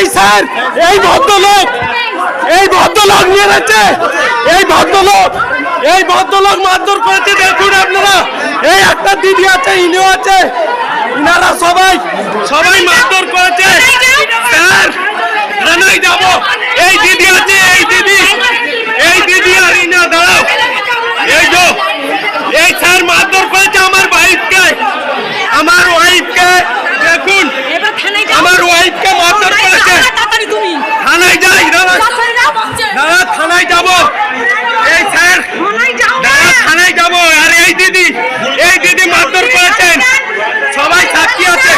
এই স্যার, এই ভদ্রলোক এই ভদ্রলোক যাচ্ছে। এই ভদ্রলোক এই ভদ্রলোক মারধর করেছে, দেখুন আপনারা। এই একটা দিদি আছে, ইনিও আছে। ইনারা সবাই সবাই মারধর করেছে। স্যার থানায় যাব। এই দিদি আছে, এই দিদি এই দিদি আর ইনা দাঁড়াও এই তো এই স্যার মারধর করেছে আমার ওয়াইফকে আমার ওয়াইফকে দেখুন এবার থানায় যাও। আমার ওয়াইফকে মারধর থানায় করেছে যাও, তাড়াতাড়ি তুমি থানায় যাই দাদা তাড়াতাড়ি যাও বলছে। দাদা থানায় যাব এই স্যার থানায় যাও না। দাদা থানায় যাব আর এই দিদি এই দিদি মারধর করেছেন সবাই সাক্ষী আছে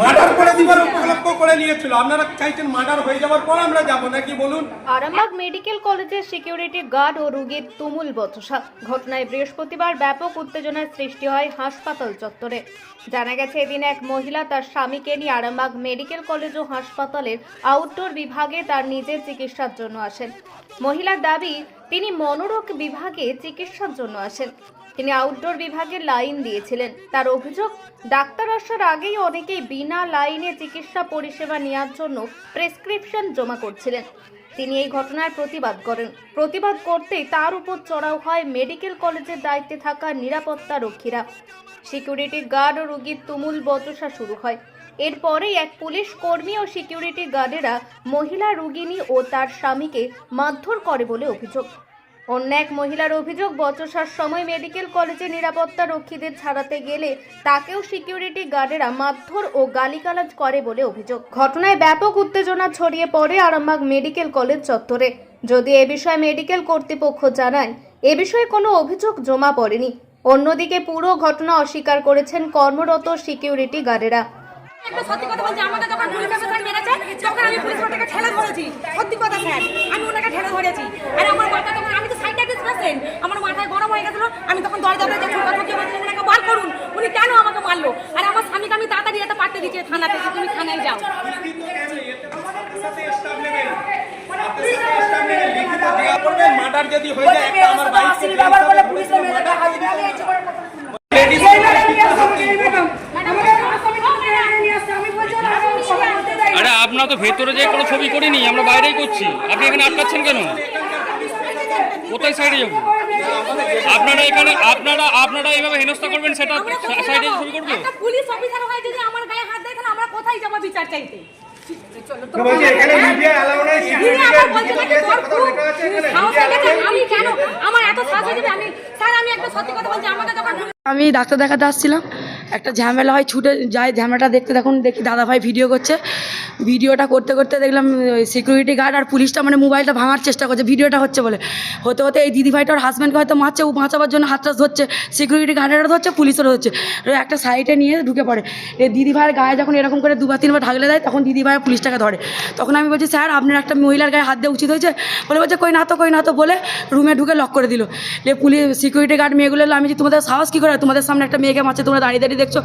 মার্ডার করে দিবার উপলক্ষ করে নিয়েছিল। আপনারা চাইছেন মার্ডার হয়ে যাওয়ার পর আমরা যাব নাকি বলুন? আরামবাগ মেডিকেল কলেজের সিকিউরিটি গার্ড ও রোগীর তুমুল বচসা। ঘটনায় বৃহস্পতিবার ব্যাপক উত্তেজনার সৃষ্টি হয় হাসপাতাল চত্বরে। জানা গেছে, এদিন এক মহিলা তার স্বামীকে নিয়ে আরামবাগ মেডিকেল কলেজ ও হাসপাতালের আউটডোর বিভাগে তার নিজের চিকিৎসার জন্য আসেন। মহিলার দাবি তিনি মনোরোগ বিভাগে চিকিৎসার জন্য আসেন। তিনি আউটডোর বিভাগে লাইন দিয়েছিলেন। তার অভিযোগ, ডাক্তার আসার আগেই অনেকেই বিনা লাইনে চিকিৎসা পরিষেবা নেওয়ার জন্য প্রেসক্রিপশন জমা করছিলেন। তিনি এই ঘটনার প্রতিবাদ করেন। প্রতিবাদ করতেই তার উপর চড়াও হয় মেডিকেল কলেজের দায়িত্বে থাকা নিরাপত্তা রক্ষীরা সিকিউরিটি গার্ড ও রোগীর তুমুল বচসা শুরু হয়। এরপরেই এক পুলিশ কর্মী ও সিকিউরিটি গার্ডেরা মহিলা রোগিনী ও তার স্বামীকে মারধর করে বলে অভিযোগ। অন্য এক মহিলার অভিযোগ, বচসার সময় মেডিকেল কলেজে নিরাপত্তা রক্ষীদের ছাড়াতে গেলে তাকেও সিকিউরিটি গার্ডেরা মারধর ও গালিগালাজ করে বলে অভিযোগ। ঘটনায় ব্যাপক উত্তেজনা ছড়িয়ে পড়ে আরামবাগ মেডিকেল কলেজ চত্বরে। যদি এ বিষয়ে মেডিকেল কর্তৃপক্ষ জানায়, এ বিষয়ে কোনো অভিযোগ জমা পড়েনি। অন্যদিকে পুরো ঘটনা অস্বীকার করেছেন কর্মরত সিকিউরিটি গার্ডেরা একটা সত্যি কথা বলছি আমাকে যখন পুলিশ অফিসার মেরেছে তখন আমি পুলিশ ওটাকে ঠেলে ধরেছি। সত্যি কথা স্যার আমি ওনাকে ঠেলে ধরেছি। আর আমার মাথা তখন আমি তো সাইকাইটিস্ট পেশেন্ট আমার মাথায় গরম হয়ে গেছিল আমি তখন দরজাতে যে ছোট ছোট বলছি ওনাকে বার করুন উনি কেন আমাকে মারলো? আর আমার স্বামীকে আমি তাড়াতাড়ি যেতে পারতে দিচ্ছি থানাতে যে তুমি থানায় যাও। মার্ডার যদি হয়ে যায় একটা আমার লেডিস আপনারা তো ভেতরে যে কোনো ছবি করিনি আমরা বাইরেই করছি। আপনি এখানে আটকাচ্ছেন কেন? কোথায় সাইডে যাব? আপনারা এখানে আপনারা আপনারা এইভাবে হেনস্থা করবেন সেটা সাইডে ছবি করব? পুলিশ অফিসার হয় যদি আমার গায়ে হাত দেয় তাহলে আমরা কোথায় যাব বিচার চাইতে? হয়ে গেছে, আমি কেন? আমার এত সাহস হয়ে যাবে আমি স্যার আমি একটা সত্যি কথা বলছি আমাকে যখন আমি ডাক্তার দেখাতে আসছিলাম। একটা ঝামেলা হয়, ছুটে যায় ঝামেলাটা দেখতে, দেখুন দেখি দাদা ভাই ভিডিও করছে। ভিডিওটা করতে করতে দেখলাম সিকিউরিটি গার্ড আর পুলিশটা মানে মোবাইলটা ভাঙার চেষ্টা করছে ভিডিওটা হচ্ছে বলে। হতে হতে এই দিদি ভাইটার হাজব্যান্ডকে হয়তো মারছে, ও বাঁচাবার জন্য হাতটা ধরছে সিকিউরিটি গার্ডেরও ধরছে পুলিশেরও ধরছে। একটা সাইডে নিয়ে ঢুকে পড়ে। এই দিদি ভাইয়ের গায়ে যখন এরকম করে দুবার, তিনবার ঢাকলে দেয়, তখন দিদি ভাই পুলিশটাকে ধরে। তখন আমি বলছি, স্যার, আপনার একটা মহিলার গায়ে হাত দেওয়া উচিত হয়েছে? বলে, বলছে, কই না তো, কই না তো, বলে রুমে ঢুকে লক করে দিল। পুলিশ সিকিউরিটি গার্ড মেয়েগুলো আমি যে তোমাদের সাহস কী করে? তোমাদের সামনে একটা মেয়েকে মারছে, তোমরা দাঁড়িয়ে দাঁড়িয়ে দেখছ?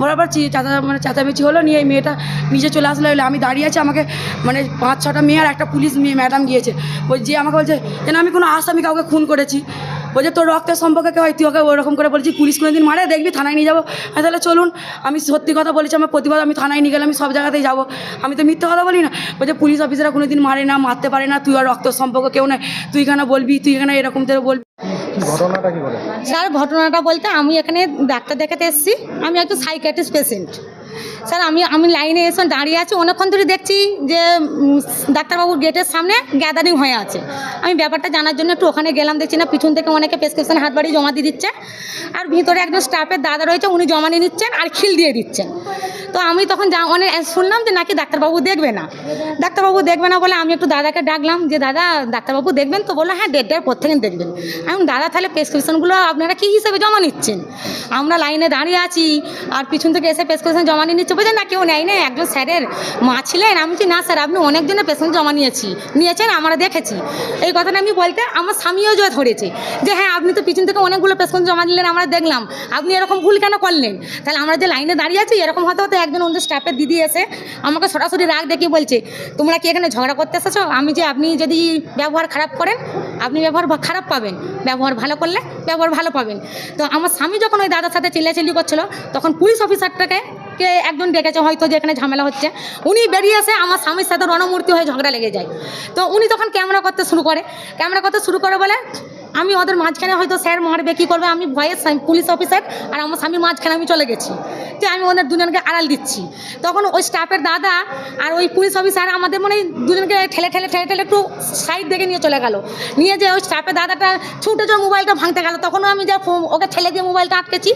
বরাবর চাচা মানে চেঁচামেচি হলো, নিয়ে এই মেয়েটা নিজে চলে আসলো, এলো, আমি দাঁড়িয়ে আছি, আমাকে মানে পাঁচ, ছটা মেয়ে আর একটা পুলিশ মেয়ে, ম্যাডাম গিয়েছে। ওই যে আমাকে বলছে যেন আমি কোনো আসামি কাউকে খুন করেছি? বলছে, তোর রক্তের সম্পর্কে কে হয়, তুই ওকে ওরকম করে বলছি, পুলিশ কোনো দিন মারে, দেখবি, থানায় নিয়ে যাব। আমি তাহলে চলুন, আমি সত্যি কথা বলেছি, আমার প্রতিবাদ, আমি থানায় নিয়ে গেলে আমি সব জায়গাতেই যাব। আমি তো মিথ্যে কথা বলি না। বলছে, পুলিশ অফিসাররা কোনো দিন মারে না, মারতে পারে না, তুই আর রক্তের সম্পর্ক কেউ নাই, তুই কেন বলবি, তুই এখানে এরকম করে বলবি? স্যার ঘটনাটা বলতে আমি এখানে ডাক্তার দেখাতে এসেছি। আমি একটু সাইকেট্রিস্ট পেশেন্ট স্যার, আমি আমি লাইনে এসে দাঁড়িয়ে আছি, অনেকক্ষণ ধরে দেখছি যে ডাক্তারবাবুর গেটের সামনে গ্যাদারিং হয়ে আছে। আমি ব্যাপারটা জানার জন্য একটু ওখানে গেলাম, দেখছি না পিছন থেকে অনেকে প্রেসক্রিপশন হাত বাড়ি জমা দিয়ে দিচ্ছে, আর ভিতরে একজন স্টাফের দাদা রয়েছে, উনি জমা নিয়ে নিচ্ছেন আর খিল দিয়ে দিচ্ছেন। তো আমি তখন যা অনেক শুনলাম যে নাকি ডাক্তারবাবু দেখবে না। ডাক্তারবাবু দেখবে না বলে আমি একটু দাদাকে ডাকলাম যে, দাদা, ডাক্তারবাবু দেখবেন তো? বলল হ্যাঁ ডেটের পর থেকে দেখবেন। আমি দাদা, তাহলে প্রেসক্রিপশনগুলো আপনারা কী হিসেবে জমা নিচ্ছেন? আমরা লাইনে দাঁড়িয়ে আছি, আর পিছন থেকে এসে প্রেসক্রিপশন জমা নিয়ে নিচ্ছে। বলছেন না, কেউ নেয় না একজন স্যারের মা ছিলেন। আমি বলছি, না, স্যার, আপনি অনেকজনের পেশেন্ট জমা নিয়েছি। নিয়েছেন, আমরা দেখেছি। এই কথাটা আমি বলতে আমার স্বামীও জয় ধরেছে যে হ্যাঁ আপনি তো পিছন থেকে অনেকগুলো পেশেন্ট জমা নিলেন, আমরা দেখলাম। আপনি এরকম ভুল কেন করলেন? তাহলে আমরা যে লাইনে দাঁড়িয়ে আছি, এরকম হতে হতে একজন অন্য স্টাফের দিদি এসে আমাকে সরাসরি রাগ দেখিয়ে বলছে, তোমরা কি এখানে ঝগড়া করতে এসেছ? আমি যে, আপনি যদি ব্যবহার খারাপ করেন, আপনি ব্যবহার খারাপ পাবেন। ব্যবহার ভালো করলে ব্যবহার ভালো পাবেন। তো আমার স্বামী যখন ওই দাদার সাথে চিল্লাচিল্লি করছিল, তখন পুলিশ অফিসারটাকে কে একজন ডেকেছে হয়তো যে এখানে ঝামেলা হচ্ছে। উনি বেরিয়ে এসে আমার স্বামীর সাথে রণমূর্তি হয়ে ঝগড়া লেগে যায়। তো উনি তখন ক্যামেরা করতে শুরু করে। ক্যামেরা করতে শুরু করে বলে আমি ওদের মাঝখানে হয়তো স্যার মারবে, কী করবে? আমি ভয়ে পুলিশ অফিসার আর আমার স্বামী মাঝখানে আমি চলে গেছি। যে আমি ওদের দুজনকে আড়াল দিচ্ছি। তখন ওই স্টাফের দাদা আর ওই পুলিশ অফিসার আমাদের মানে দুজনকে ঠেলে ঠেলে ঠেলে ঠেলে একটু সাইড দেখে নিয়ে চলে গেল। নিয়ে যে ওই স্টাফের দাদাটা ছুটে যে মোবাইলটা ভাঙতে গেল। তখনও আমি যা ওকে ঠেলে দিয়ে মোবাইলটা আটকেছি।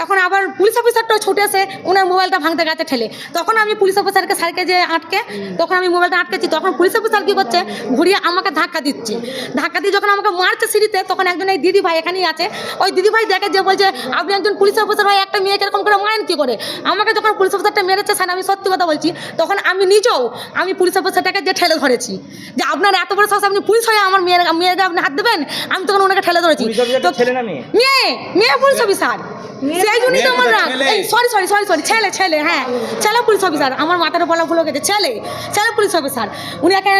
তখন আবার পুলিশ অফিসারটাও ছুটে এসে ওনার মোবাইলটা ভাঙতে গেছে ঠেলে। তখন আমি পুলিশ অফিসারকে স্যারকে যে আটকে, তখন আমি মোবাইলটা আটকেছি। তখন পুলিশ অফিসার কী করছে? ঘুরিয়ে আমাকে ধাক্কা দিচ্ছে। ধাক্কা দিয়ে যখন আমাকে মারছে সিঁড়িতে তখন একজন এই দিদি ভাই এখানেই আছে। ওই দিদি ভাই দেখে যে বলছে আপনি একজন পুলিশ অফিসার হয় একটা মেয়েকে এরকম করে মারেন কী করে? আমাকে যখন পুলিশ অফিসারটা মেরেছে স্যার আমি সত্যি কথা বলছি তখন আমি নিজেও আমি পুলিশ অফিসারটাকে যে ঠেলে ধরেছি যে আপনার এত বড় সাহস আপনি পুলিশ হয়ে আমার মেয়ের মেয়েকে আপনি হাত দেবেন? আমি তখন ওনাকে ঠেলে ধরেছি। তো ছেলে না মেয়ে? মেয়ে পুলিশ অফিসার সেই জন্যই তো আমার রাগ। এই সরি সরি সরি সরি ছেলে ছেলে হ্যাঁ ছেলে পুলিশ অফিসার আমার মাথার বলা ভুল গেছে ছেলে ছেলে পুলিশ অফিসার উনি একটা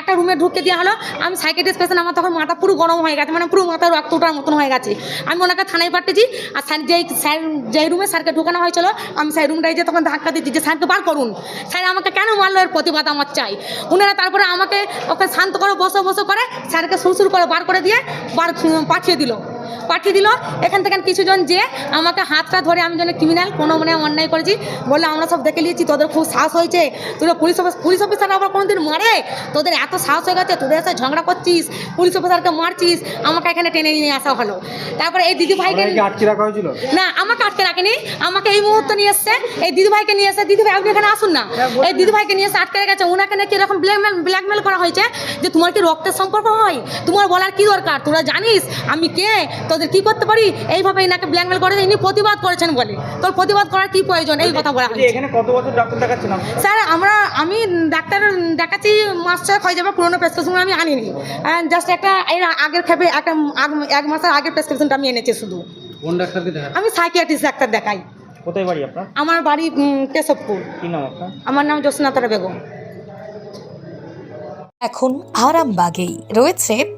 একটা রুমে ঢুকে দেওয়া হলো। আমি সাইকেটিস্ট পেশেন্ট আমার তখন মাথা পুরো গরম হয়ে গেছে। মানে পুরো মাথার রক্ত ওঠার মতন হয়ে গেছে। আমি ওনাকে থানায় পাঠিয়েছি আর স্যার যেই স্যার যেই রুমে স্যারকে ঢোকানো হয়েছিল, আমি সেই রুমটাই যে তখন ধাক্কা দিচ্ছি যে স্যারকে বার করুন। স্যার আমাকে কেন মারলো এর প্রতিবাদ আমার চাই? ওনারা তারপরে আমাকে ওকে শান্ত করে, বসো বসো করে স্যারকে শ্বশুর করে বার করে দিয়ে বার পাঠিয়ে দিল। পাঠিয়ে দিল। এখান থেকে কিছুজন যে আমাকে হাতটা ধরে আমি যেন ক্রিমিনাল কোনো মানে অন্যায় করেছি বললে আমরা সব দেখে নিয়েছি তোদের খুব সাহস হয়েছে। তোরা পুলিশ অফিস পুলিশ অফিসার আবার কোনোদিন মারে? তোদের এত সাহস হয়ে গেছে তোদের সাথে ঝগড়া করছিস পুলিশ অফিসারকে মারছিস আমাকে এখানে টেনে নিয়ে আসা হলো। তারপরে এই দিদি ভাইকে আটকে রাখা হয়েছিল? না আমাকে আটকে রাখেনি আমাকে এই মুহূর্তে নিয়ে এসছে। এই দিদিভাইকে নিয়ে এসে দিদিভাই আপনি এখানে আসুন না। এই দিদিভাইকে নিয়ে এসে আটকে রেখেছে ওনাকে নাকি এরকম ব্ল্যাকমেল ব্ল্যাকমেল করা হয়েছে যে তোমার কি রক্তের সম্পর্ক হয়? তোমার বলার কি দরকার? তোরা জানিস আমি কে? তোদের কি করতে পারি? এইভাবে এনাকে ব্ল্যাকমেল করে ইনি প্রতিবাদ করেছেন বলে। তোর প্রতিবাদ করার কি প্রয়োজন? এই কথা বলা হয়েছে। এখানে কত বছর ডাক্তার দেখাচ্ছেন স্যার আমরা আমি ডাক্তার দেখাচ্ছি মাস ছয়েক হয়ে যাবে পুরোনো প্রেসক্রিপশন আমি আনিনি। জাস্ট একটা এর আগের খেপে একটা আগ- এক মাসের আগের প্রেসক্রিপশনটা আমি এনেছি শুধু। কোন ডাক্তারকে দেখা আমি সাইকিয়াট্রিস্ট ডাক্তার দেখাই। কোথায় বাড়ি আপনার? আমার বাড়ি কেশবপুর। কি নাম আপনার? আমার নাম জ্যোৎস্নাতারা বেগম। এখন আরামবাগেই রয়েছে